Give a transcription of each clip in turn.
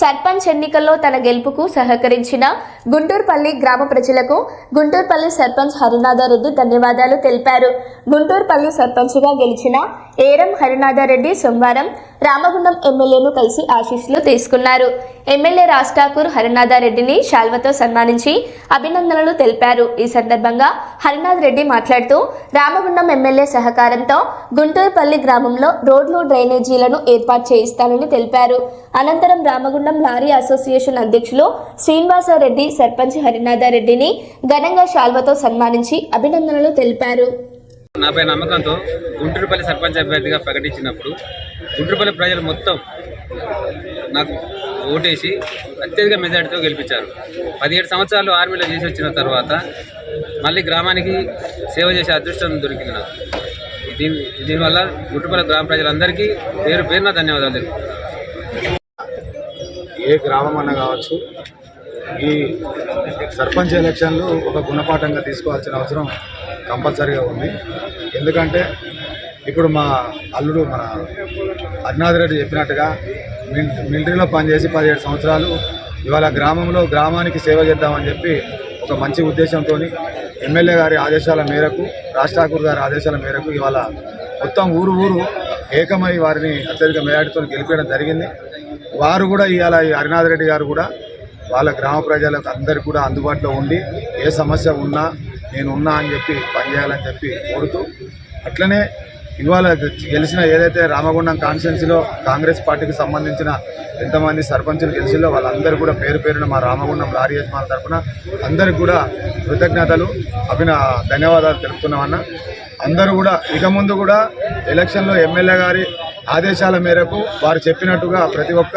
సర్పంచ్ ఎన్నికల్లో తన గెలుపుకు సహకరించిన గుంటూరుపల్లి గ్రామ ప్రజలకు గుంటూరుపల్లి సర్పంచ్ హరినాథారెడ్డి ధన్యవాదాలు తెలిపారు. గుంటూరుపల్లి సర్పంచ్గా గెలిచిన ఏరం హరినాథారెడ్డి సోమవారం రామగుండం ఎమ్మెల్యేను కలిసి ఆశీస్సులు తీసుకున్నారు. ఎమ్మెల్యే రాజ్ ఠాకూర్ హరినాథారెడ్డిని శాల్వతో సన్మానించి అభినందనలు తెలిపారు. ఈ సందర్భంగా హరినాథ్ రెడ్డి మాట్లాడుతూ రామగుండం ఎమ్మెల్యే సహకారంతో గుంటూరుపల్లి గ్రామంలో రోడ్లు డ్రైనేజీలను ఏర్పాటు చేయిస్తానని తెలిపారు. అనంతరం రామగుండం లారీ అసోసియేషన్ అధ్యక్షులు శ్రీనివాసరెడ్డి సర్పంచ్ హరినాథారెడ్డిని ఘనంగా శాల్వతో సన్మానించి అభినందనలు తెలిపారు. నాపై నమ్మకంతో గుంటూరుపల్లి సర్పంచ్ అభ్యర్థిగా ప్రకటించినప్పుడు గుంటూరుపల్లి ప్రజలు మొత్తం నాకు ఓటేసి అత్యధిక మెజార్టీతో గెలిపించారు. పదిహేడు సంవత్సరాలు ఆర్మీలో చేసి వచ్చిన తర్వాత మళ్ళీ గ్రామానికి సేవ చేసే అదృష్టం దొరికింది నాకు. దీని దీనివల్ల గుంటూరుపల్లి గ్రామ ప్రజలందరికీ పేరు పేరున ధన్యవాదాలు ఏ గ్రామం అన్న కావచ్చు ఈ సర్పంచ్ ఎలక్షన్లు ఒక గుణపాఠంగా తీసుకోవాల్సిన అవసరం కంపల్సరీగా ఉంది. ఎందుకంటే ఇప్పుడు మా అల్లుడు మన అజ్ఞాథ్ రెడ్డి చెప్పినట్టుగా మిల్ మిలిటరీలో పనిచేసి పదిహేడు సంవత్సరాలు ఇవాళ గ్రామంలో గ్రామానికి సేవ చేద్దామని చెప్పి ఒక మంచి ఉద్దేశంతో ఎమ్మెల్యే గారి ఆదేశాల మేరకు రాజ్ ఠాకూర్ గారి ఆదేశాల మేరకు ఇవాళ మొత్తం ఊరు ఊరు ఏకమై వారిని అత్యధిక మేయాటితో గెలిపేయడం జరిగింది. వారు కూడా ఇవాళ ఈ హరినాథ్ రెడ్డి గారు కూడా వాళ్ళ గ్రామ ప్రజలకు అందరికీ కూడా అందుబాటులో ఉండి ఏ సమస్య ఉన్నా నేను ఉన్నా అని చెప్పి పనిచేయాలని చెప్పి కోరుతూ అట్లనే ఇవాళ గెలిచిన ఏదైతే రామగుండం కాన్స్టిట్యున్సీలో కాంగ్రెస్ పార్టీకి సంబంధించిన ఎంతమంది సర్పంచులు గెలిచిలో వాళ్ళందరూ కూడా పేరు పేరున మా రామగుండం లారీ యజమాని తరఫున అందరికి కూడా కృతజ్ఞతలు అభిన ధన్యవాదాలు తెలుపుతున్నామన్న. అందరూ కూడా ఇక ముందు కూడా ఎలక్షన్లో ఎమ్మెల్యే గారి ఆదేశాల మేరకు వారు చెప్పినట్టుగా ప్రతి ఒక్క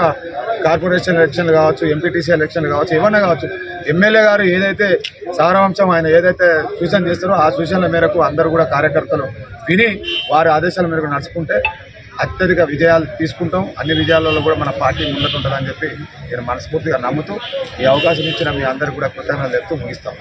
కార్పొరేషన్ ఎలక్షన్లు కావచ్చు ఎంపీటీసీ ఎలక్షన్లు కావచ్చు ఏమన్నా కావచ్చు ఎమ్మెల్యే గారు ఏదైతే సారాంశం ఆయన ఏదైతే సూచన చేస్తారో ఆ సూచనల మేరకు అందరూ కూడా కార్యకర్తలు విని వారి ఆదేశాల మేరకు నడుచుకుంటే అత్యధిక విజయాలు తీసుకుంటాం. అన్ని విజయాలలో కూడా మన పార్టీ ముందుకుంటుందని చెప్పి నేను మనస్ఫూర్తిగా నమ్ముతూ ఈ అవకాశం ఇచ్చిన మీ అందరికీ కూడా కృతజ్ఞతలు చెప్తూ ముగిస్తాం.